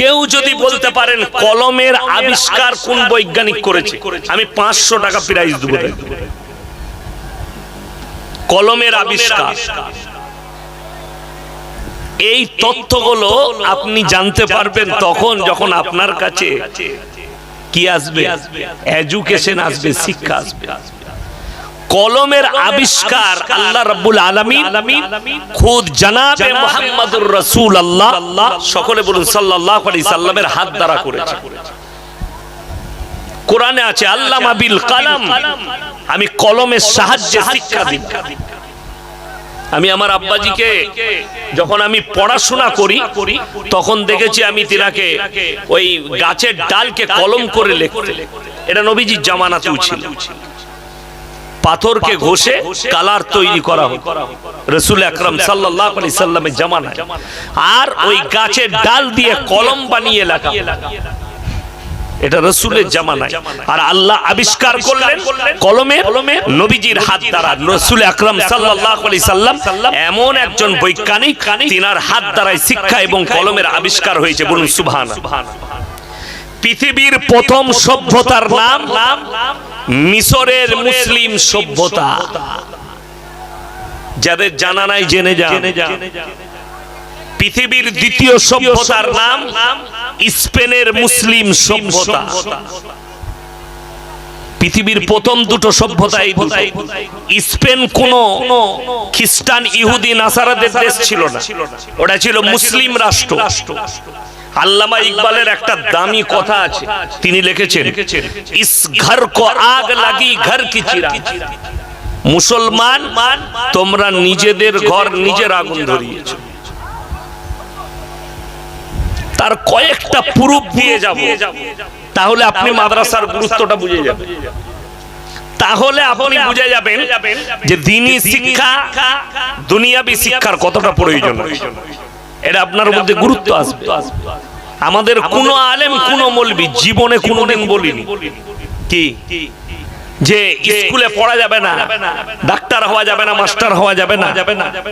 কেউ যদি বলতে পারেন কলমের আবিষ্কার কোন বৈজ্ঞানিক করেছে? আমি পাঁচশো টাকা প্রাইজ দেবো কলমের আবিষ্কার। এই তথ্যগুলো আপনি জানতে পারবেন তখন যখন আপনার কাছে কি আসবে? এডুকেশন আসবে? শিক্ষা আসবে। কলমের আবিষ্কার আল্লাহ রাব্বুল আলামিন খুদ জানাবে মুহাম্মাদুর রাসূল আল্লাহ সকলে বলুন সাল্লাল্লাহু আলাইহি সাল্লামের হাত দ্বারা করেছে। কোরআনে আছে আল্লামা বিল কালাম। আমি কলমের সাহায্যে শিক্ষা দিই। আমি আমার আব্বাজিকে যখন আমি পড়াশোনা করি তখন দেখেছি আমি তিনাকে ওই গাছের ডালকে কলম করে লিখতে। এটা নবীজির জামানাতেও ছিল। পাথরকে ঘষে কালার তৈরি করা হতো। রসুল আকরম সাল্লাহ আলি সাল্লামের জামানায় আর ওই গাছের ডাল দিয়ে কলম বানিয়ে লেখা এটা রসুলের জামানায়। আর আল্লাহ আবিষ্কার করলেন কলমে কলমে নবীজির হাত দ্বারা। রসুল আকরম সাল্লাহ আলি সাল্লাম এমন একজন বৈজ্ঞানিক তিনার হাত দ্বারাই শিক্ষা এবং কলমের আবিষ্কার হয়েছে বলুন সুবহান পৃথিবীর প্রথম সভ্যতার নাম মিশরের মুসলিম সভ্যতা। যাদের জানা নাই জেনে যান। পৃথিবীর দ্বিতীয় সভ্যতার নাম স্পেনের মুসলিম সভ্যতা। পৃথিবীর প্রথম দুটো সভ্যতা। স্পেন কোন খ্রিস্টান ইহুদি নাসারাদের দেশ ছিল না। ওটা ছিল মুসলিম রাষ্ট্র। রাষ্ট্র। আল্লামা ইকবালের একটা দামি কথা আছে। তিনি লিখেছেন, ইস ঘর কো আগ লাগি ঘর কি চিরা। মুসলমান, তোমরা নিজেদের ঘর নিজের আগুন ধরিয়েছো। তার কয়েকটা প্রুফ দিয়ে যাব। তাহলে আপনি মাদ্রাসার গুরুত্বটা বুঝে যাবেন। তাহলে আপনি বুঝে যাবেন যে দিনী শিক্ষা, দুনিয়াবি শিক্ষার কতটা প্রয়োজন। এটা আপনার মধ্যে গুরুত্ব আসবে। আমাদের কোন আলেম কোন মলবি জীবনে কোনোদিন বলিনি। কি? যে স্কুলে পড়া যাবে না ডাক্তার হওয়া যাবে না মাস্টার হওয়া যাবে না।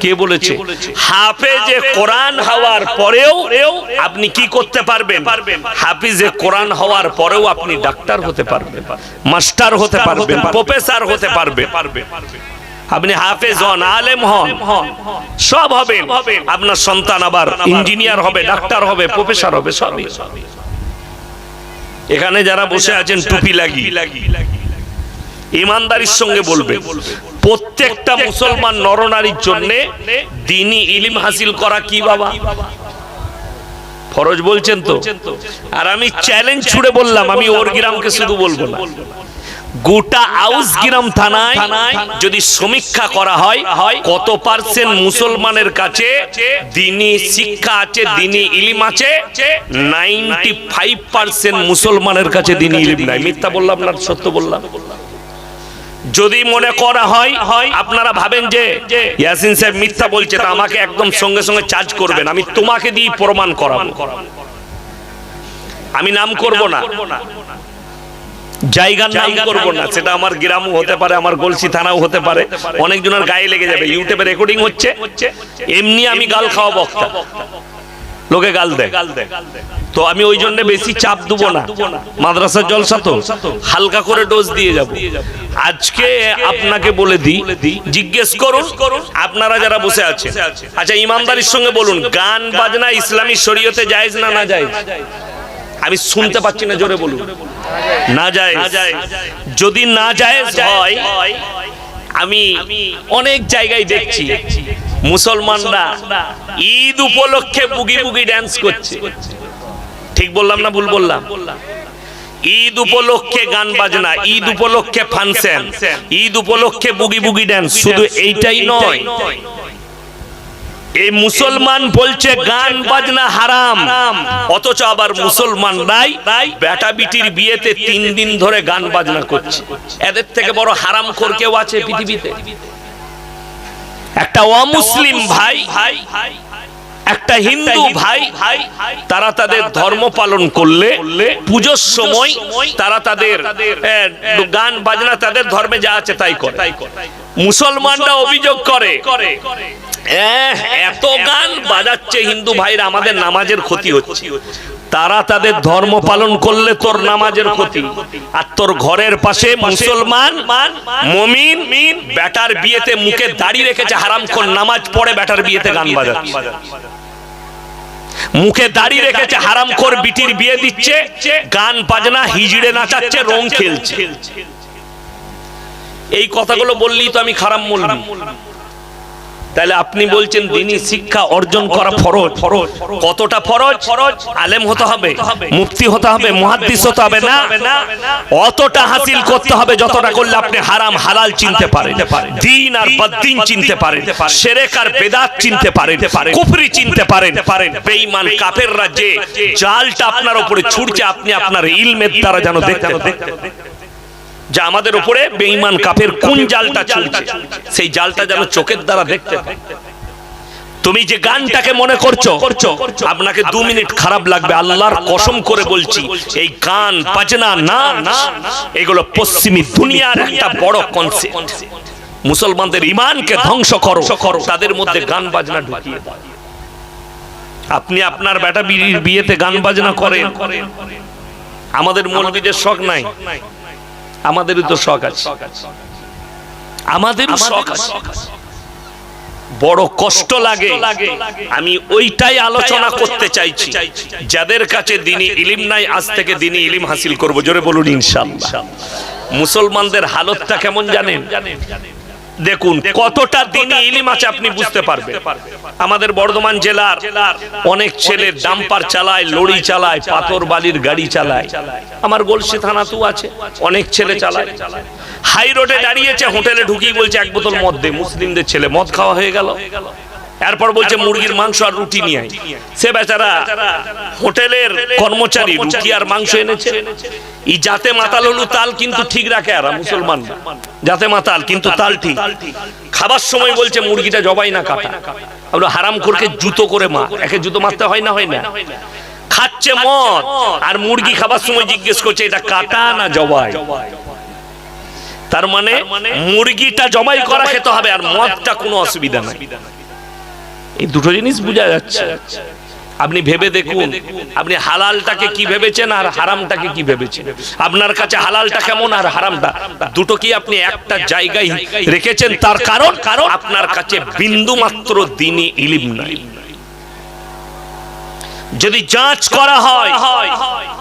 কে বলেছে? হাফেজে কোরআন হওয়ার পরেও আপনি কি করতে পারবেন? হাফিজে কোরআন হওয়ার পরেও আপনি ডাক্তার হতে পারবেন। মাস্টার হতে পারবেন। প্রফেসর হতে পারবেন। আপনি হাফেজ হন, আলেম হন, সব হবেন আপনার সন্তান আবার ইঞ্জিনিয়ার হবে, ডাক্তার হবে, প্রফেসর হবে সবই এখানে যারা বসে আছেন, টুপি লাগি ইমানদারির সঙ্গে বলবে, প্রত্যেকটা মুসলমান নরনারীর জন্য দিনই ইলিম হাসিল করা কি বাবা? ফরজ বলছেন তো? আর আমি চ্যালেঞ্জ ছুড়ে বললাম, আমি ওর গ্রামকে শুধু বলব না। গোটা আউস গ্রাম থানায় যদি সমীক্ষা করা হয় কত পার্সেন্ট মুসলমানের কাছে দিনী শিক্ষা আছে দিনই ইলিম আছে? নাইনটি ফাইভ পার্সেন্ট মুসলমানের কাছে দিনী ইলিম নাই। মিথ্যা বললাম না সত্য বললাম? যদি মনে করা হয় আপনারা ভাবেন যে ইয়াসিন সাহেব মিথ্যা বলছে তা আমাকে একদম সঙ্গে সঙ্গে চার্জ করবেন। আমি তোমাকে দিয়ে প্রমাণ করাবো। আমি নাম করব না। জায়গার নাম করব না সেটা আমার গ্রামও হতে পারে আমার গলসি থানাও হতে পারে অনেকজনের গায়ে লেগে যাবে ইউটিউবে রেকর্ডিং হচ্ছে এমনি আমি গাল খাওয়া বক্তা। লোকে গাল দেয়। তো আমি ওই জন্য বেশি চাপ দেবো না। মাদ্রাসার জলসা তো হালকা করে ডোজ দিয়ে যাব। আজকে আপনাকে বলে দিই জিজ্ঞেস করুন আপনারা যারা বসে আছে। আচ্ছা ইমানদারির সঙ্গে বলুন গান বাজনা ইসলামী শরীয়তে জায়েজ না না জায়েজ? আমি শুনতে পাচ্ছি না জোরে বলুন। না যায়। যদি না হয়। আমি অনেক জায়গায় দেখছি। মুসলমানরা ঈদ উপলক্ষে বুগি বুগি ড্যান্স করছে। ঠিক বললাম না ভুল বললাম? ঈদ উপলক্ষে গান বাজনা ঈদ উপলক্ষে ফাংশন ঈদ উপলক্ষে বুগি বুগি ড্যান্স শুধু এইটাই নয়। এই মুসলমান বলছে গান বাজনা হারাম, অথচ আবার মুসলমান নাই। বেটা বিটির বিয়েতে তিন দিন ধরে গান বাজনা করছে। এদের থেকে বড় হারাম খোর কেউ আছে পৃথিবীতে? একটা অমুসলিম ভাই ভাই ভাই একটা হিন্দু ভাই তারা তাদের ধর্ম পালন করলে পুজোর সময় তারা তাদের গান বাজনা তাদের ধর্মে যা আছে তাই করে। মুসলমানরা অভিযোগ করে এত গান বাজাচ্ছে হিন্দু ভাইরা আমাদের নামাজের ক্ষতি হচ্ছে। তারা তাদের ধর্ম পালন করলে তোর নামাজের ক্ষতি। আর তোর ঘরের পাশে মুসলমান মমিন বেটার বিয়েতে মুখে দাড়ি রেখেছে হারাম কোন নামাজ পড়ে বেটার বিয়েতে গান বাজাচ্ছে। মুখে দাড়ি রেখেছে হারাম কর বিটির বিয়ে দিচ্ছে, গান বাজনা, হিজড়ে নাচাচ্ছে, রং খেলছে। এই কথাগুলো বললি তো আমি খারাপ বললাম তাহলে আপনি বলছেন দিনী শিক্ষা অর্জন করা ফরজ। ফরজ। কতটা ফরজ? ফরজ? আলেম হতে হবে মুফতি হতে হবে মুহাদ্দিস হতে হবে না? অতটা হাসিল করতে হবে যতটা করলে আপনি হারাম হালাল চিনতে পারেন। দিন আর বদ্দিন চিনতে পারেন। শিরক আর বেদাত চিনতে পারেন। কুফরি চিনতে পারেন। বেঈমান কাফেররা যে জালটা আপনার উপরে ছুটছে আপনি আপনার ইলমের দ্বারা যেন দেখতে যা আমাদের উপরে বেঈমান কাফের কোন জালটা চলছে সেই জালটা যেন চোখের দ্বারা দেখতে পাই তুমি যে গানটাকে মনে করছ করছ আপনাকে দু মিনিট খারাপ লাগবে। আল্লাহর কসম করে বলছি, এই গান, বাজনা না, এগুলো পশ্চিমী দুনিয়ার একটা বড় কনসেপ্ট মুসলমানদের ইমানকে ধ্বংস করো, তাদের মধ্যে গান, বাজনা ঢুকিয়ে আপনি আপনার বেটা বিড়ির বিয়েতে গান, বাজনা করেন? আমাদের মৌলবীদের শখ নাই। আমাদেরও তো শখ আছে। আমাদেরও শখ আছে। বড় কষ্ট লাগে। আমি ওইটাই আলোচনা করতে চাইছি। যাদের কাছে দিনই ইলিম নাই আজ থেকে দিনই ইলিম হাসিল করব। জোরে বলুন ইনশাআল্লাহ। মুসলমানদের হালতটা কেমন জানেন? দেখুন, কতটা দিনে ইলিম আছে আপনি বুঝতে পারবেন। আমাদের বর্ধমান জেলার অনেক ছেলে ডাম্পার চালায় লড়ি চালায়, পাথর বালির গাড়ি চালায়। আমার গলসি তো আছে, অনেক ছেলে চালায়। হাই রোডে দাঁড়িয়েছে, হোটেলে ঢুকিয়ে বলছে, এক বোতল মদ দে, মুসলিমদের ছেলে মদ খাওয়া হয়ে গেল। এরপর বলছে মুরগির মাংস আর রুটি নিয়ে আয়। সে বেচারা হোটেলের কর্মচারী রুটি আর মাংস এনেছে। ই যাতে মাতাল হলু তাল কিন্তু ঠিক রাখে আর মুসলমান যাতে মাতাল কিন্তু তাল ঠিক খাবার সময় বলছে মুরগিটা জবাই না কাটা। আমরা হারাম করকে জুতো করে মা। একে জুতো মারতে হয় না হয় না? খাচ্ছে মদ। আর মুরগি খাবার সময় জিজ্ঞেস করছে এটা কাটা না জবাই? তার মানে মুরগিটা জবাই করা খেতে হবে আর মদটা কোনো অসুবিধা নাই। এই দুটো জিনিস বোঝা যাচ্ছে। আপনি ভেবে দেখুন, আপনি হালালটাকে কি ভেবেছেন আর হারামটাকে কি ভেবেছেন? আপনার কাছে হালালটা কেমন আর হারামটা? দুটো কি আপনি একটা জায়গায় রেখেছেন? তার কারণ কারণ আপনার কাছে বিন্দু মাত্র দিনই ইলিম নাই। যদি যাচ করা হয়,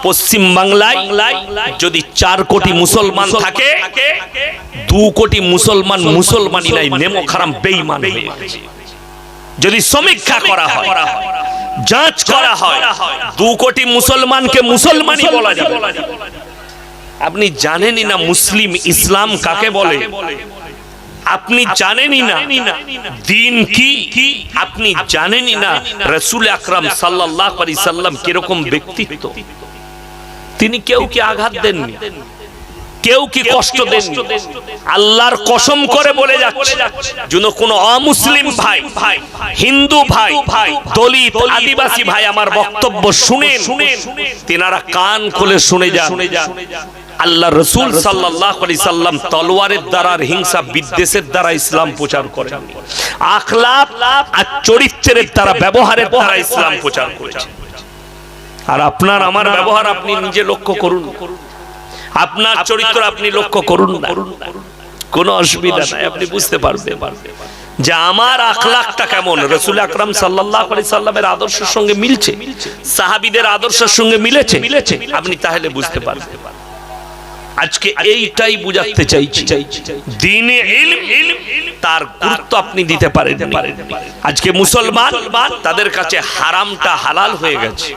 পশ্চিম বাংলায় যদি চার কোটি মুসলমান থাকে, দু কোটি মুসলমান মুসলমানই নাই, নেমো খারাম বেইমান হয়ে। যদি সমীক্ষা করা হয় যাচ করা হয় দু কোটি মুসলমানকে মুসলমানই বলা যাবে। আপনি জানেনই না মুসলিম ইসলাম কাকে বলে? আপনি জানেনই না দিন কি? আপনি জানেনই না রসুল আকরাম সাল্লাল্লাহু আলাইহি সাল্লাম কীরকম ব্যক্তিত্ব? তিনি কেউ কি আঘাত দেননি? কেউ কি কষ্ট দেননি? আল্লাহর কসম করে বলে যাচ্ছে। যেন কোন অমুসলিম ভাই ভাই হিন্দু ভাই দলিত আদিবাসী ভাই আমার বক্তব্য শুনে শুনে তেনারা কান খুলে শুনে যান। আল্লাহ রসুল সাল্লাম তলোয়ারের দ্বারা আর হিংসা বিদ্বেষের দ্বারা ইসলাম প্রচার করেন আখলাপ আর চরিত্রের দ্বারা ব্যবহারের দ্বারা ইসলাম প্রচার করেছে আর আপনার আমার ব্যবহার আপনি নিজে লক্ষ্য করুন। আপনার চরিত্র আপনি লক্ষ্য করুন না। কোনো অসুবিধা নাই আপনি বুঝতে পারবেন যে আমার আখলাকটা কেমন? রসুল আকরাম সাল্লাহ সাল্লামের আদর্শের সঙ্গে মিলছে। সাহাবিদের আদর্শের সঙ্গে মিলেছে। মিলেছে। আপনি তাহলে বুঝতে পারবেন। আজকে এইটাই বুঝাতে চাইছি। দিনে তার গুরুত্ব আপনি দিতে পারেন আজকে মুসলমান তাদের কাছে হারামটা হালাল হয়ে গেছে।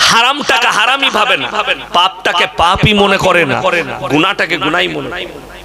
হারামটাকে হারামই ভাবেন পাপটাকে পাপই মনে করে না। গুনাটাকে গুনাই মনে করে।